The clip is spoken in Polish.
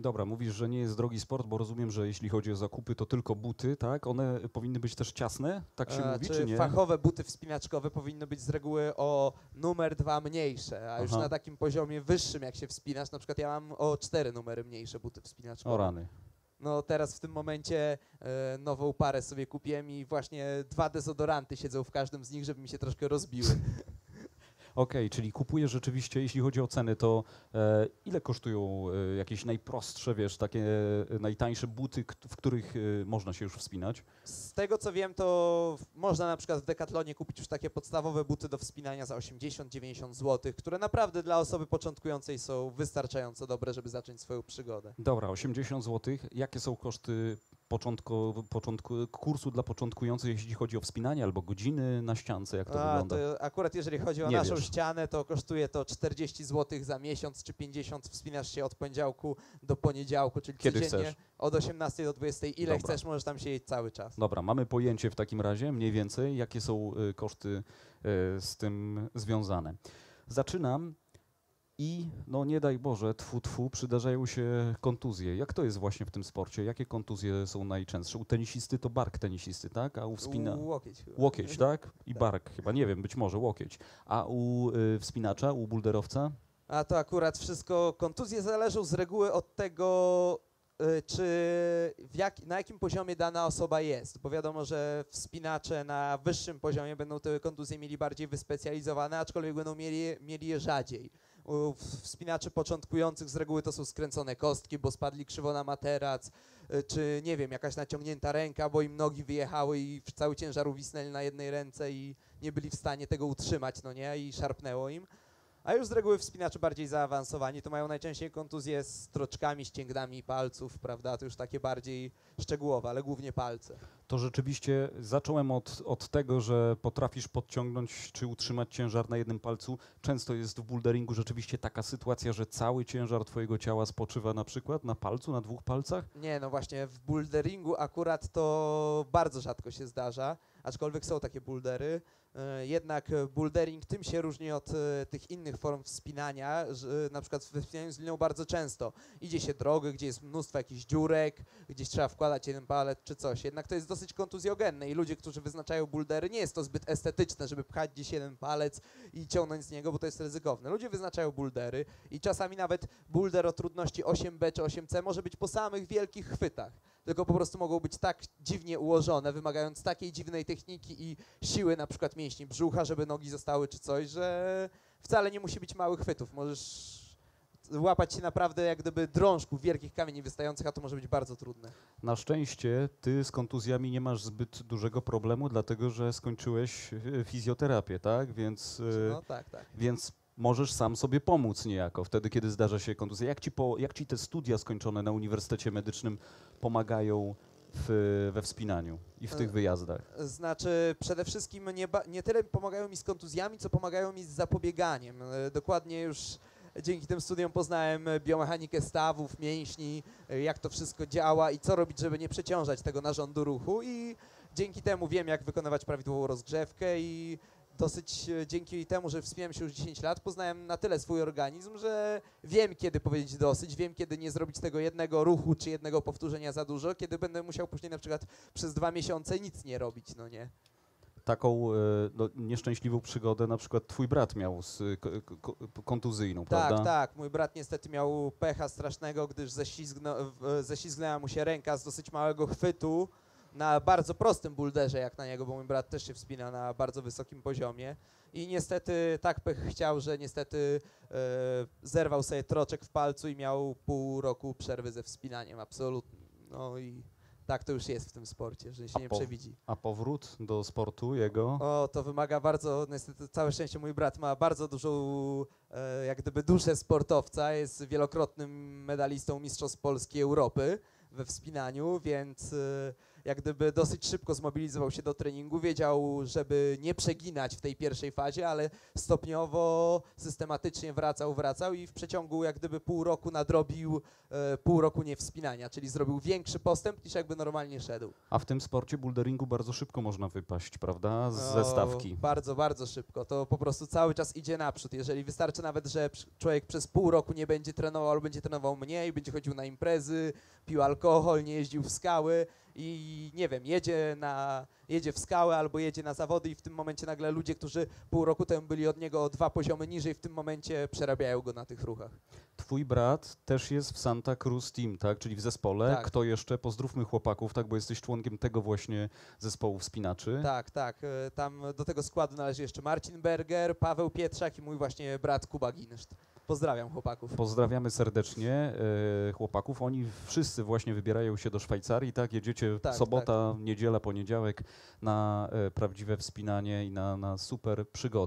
Dobra, mówisz, że nie jest drogi sport, bo rozumiem, że jeśli chodzi o zakupy, to tylko buty, tak? One powinny być też ciasne, tak się E, mówi, czy czy nie? fachowe buty wspinaczkowe powinny być z reguły o numer dwa mniejsze, a już Aha. na takim poziomie wyższym, jak się wspinasz, na przykład ja mam o cztery numery mniejsze buty wspinaczkowe. O rany. No teraz w tym momencie e, nową parę sobie kupiłem i właśnie dwa dezodoranty siedzą w każdym z nich, żeby mi się troszkę rozbiły. Okej, czyli kupujesz rzeczywiście, jeśli chodzi o ceny, to e, ile kosztują e, jakieś najprostsze, wiesz, takie e, najtańsze buty, w których e, można się już wspinać? Z tego co wiem, to można na przykład w Decathlonie kupić już takie podstawowe buty do wspinania za 80-90 zł, które naprawdę dla osoby początkującej są wystarczająco dobre, żeby zacząć swoją przygodę. Dobra, 80 zł. Jakie są koszty początku, początku, kursu dla początkujących, jeśli chodzi o wspinanie albo godziny na ściance, jak to A, wygląda? to akurat jeżeli chodzi o Nie naszą wiesz. ścianę, to kosztuje to 40 zł za miesiąc, czy 50 wspinasz się od poniedziałku do poniedziałku, czyli Kiedy codziennie chcesz. od 18 do 20. Ile Dobra. chcesz, możesz tam siedzieć cały czas. Dobra, mamy pojęcie w takim razie mniej więcej, jakie są y, koszty y, z tym związane. Zaczynam i no nie daj Boże, tfu tfu, przydarzają się kontuzje. Jak to jest właśnie w tym sporcie? Jakie kontuzje są najczęstsze? U tenisisty to bark tenisisty, tak? A u wspina... Łokieć chyba. Łokieć, tak? I Tak. bark chyba, nie wiem, być może łokieć. A u y, wspinacza, u bulderowca? A to akurat wszystko, kontuzje zależą z reguły od tego, y, czy jak, na jakim poziomie dana osoba jest, bo wiadomo, że wspinacze na wyższym poziomie będą te kontuzje mieli bardziej wyspecjalizowane, aczkolwiek będą mieli, mieli je rzadziej. Wspinaczy początkujących z reguły to są skręcone kostki, bo spadli krzywo na materac, y, czy nie wiem, jakaś naciągnięta ręka, bo im nogi wyjechały i cały ciężar uwisnęli na jednej ręce i nie byli w stanie tego utrzymać, no nie, i szarpnęło im. A już z reguły wspinacze bardziej zaawansowani to mają najczęściej kontuzje z troczkami, ścięgnami palców, prawda? To już takie bardziej szczegółowe, ale głównie palce. To rzeczywiście zacząłem od, od tego, że potrafisz podciągnąć czy utrzymać ciężar na jednym palcu. Często jest w boulderingu rzeczywiście taka sytuacja, że cały ciężar twojego ciała spoczywa na przykład na palcu, na dwóch palcach. Nie, no właśnie w boulderingu akurat to bardzo rzadko się zdarza, aczkolwiek są takie bouldery. E, Jednak bouldering tym się różni od e, tych innych form wspinania, że e, na przykład we wspinaniu z liną bardzo często idzie się drogę, gdzie jest mnóstwo jakichś dziurek, gdzieś trzeba wkładać jeden palec czy coś. Jednak to jest dosyć kontuzjogenne i ludzie, którzy wyznaczają bouldery, nie jest to zbyt estetyczne, żeby pchać gdzieś jeden palec i ciągnąć z niego, bo to jest ryzykowne. Ludzie wyznaczają bouldery i czasami nawet boulder o trudności 8B czy 8C może być po samych wielkich chwytach. Tylko po prostu mogą być tak dziwnie ułożone, wymagając takiej dziwnej techniki i siły na przykład mięśni brzucha, żeby nogi zostały czy coś, że wcale nie musi być małych chwytów. Możesz łapać się naprawdę jak gdyby drążków wielkich kamieni wystających, a to może być bardzo trudne. Na szczęście ty z kontuzjami nie masz zbyt dużego problemu, dlatego że skończyłeś e, fizjoterapię, tak? Więc, e, No tak, tak. więc możesz sam sobie pomóc niejako wtedy, kiedy zdarza się kontuzja. Jak ci, po, jak ci te studia skończone na Uniwersytecie Medycznym pomagają w, we wspinaniu i w tych E, wyjazdach? Znaczy, przede wszystkim nie, nie tyle pomagają mi z kontuzjami, co pomagają mi z zapobieganiem. E, Dokładnie już dzięki tym studiom poznałem biomechanikę stawów, mięśni, e, jak to wszystko działa i co robić, żeby nie przeciążać tego narządu ruchu i dzięki temu wiem, jak wykonywać prawidłową rozgrzewkę i dosyć e, dzięki temu, że wspinałem się już 10 lat, poznałem na tyle swój organizm, że wiem, kiedy powiedzieć dosyć, wiem, kiedy nie zrobić tego jednego ruchu czy jednego powtórzenia za dużo, kiedy będę musiał później na przykład przez dwa miesiące nic nie robić, no nie? Taką e, no, nieszczęśliwą przygodę na przykład twój brat miał z e, ko- ko- kontuzyjną, Tak, prawda? tak. Mój brat niestety miał pecha strasznego, gdyż ześlizgnęła mu się ręka z dosyć małego chwytu na bardzo prostym bulderze jak na niego, bo mój brat też się wspina na bardzo wysokim poziomie. I niestety tak pech chciał, że niestety e, zerwał sobie troczek w palcu i miał pół roku przerwy ze wspinaniem, absolutnie. No i tak to już jest w tym sporcie, że się A nie przewidzi. A powrót do sportu jego? O, to wymaga bardzo, niestety całe szczęście mój brat ma bardzo dużą, e, jak gdyby duszę sportowca, jest wielokrotnym medalistą Mistrzostw Polski Europy we wspinaniu, więc e, jak gdyby dosyć szybko zmobilizował się do treningu, wiedział, żeby nie przeginać w tej pierwszej fazie, ale stopniowo, systematycznie wracał, wracał i w przeciągu jak gdyby pół roku nadrobił e, pół roku niewspinania, czyli zrobił większy postęp niż jakby normalnie szedł. A w tym sporcie boulderingu bardzo szybko można wypaść, prawda? Z O, ze stawki. Bardzo, bardzo szybko. To po prostu cały czas idzie naprzód. Jeżeli wystarczy nawet, że człowiek przez pół roku nie będzie trenował, albo będzie trenował mniej, będzie chodził na imprezy, pił alkohol, nie jeździł w skały i nie wiem, jedzie, na, jedzie w skałę albo jedzie na zawody i w tym momencie nagle ludzie, którzy pół roku temu byli od niego o dwa poziomy niżej, w tym momencie przerabiają go na tych ruchach. Twój brat też jest w Santa Cruz Team, tak? Czyli w zespole. Tak. Kto jeszcze? Pozdrówmy chłopaków, tak? Bo jesteś członkiem tego właśnie zespołu wspinaczy. Tak, tak. e, Tam do tego składu należy jeszcze Marcin Berger, Paweł Pietrzak i mój właśnie brat Kuba Ginszt. Pozdrawiam chłopaków. Pozdrawiamy serdecznie e, chłopaków. Oni wszyscy właśnie wybierają się do Szwajcarii, tak? Jedziecie Tak, sobota, niedziela, poniedziałek na e, prawdziwe wspinanie i na, na super przygodę.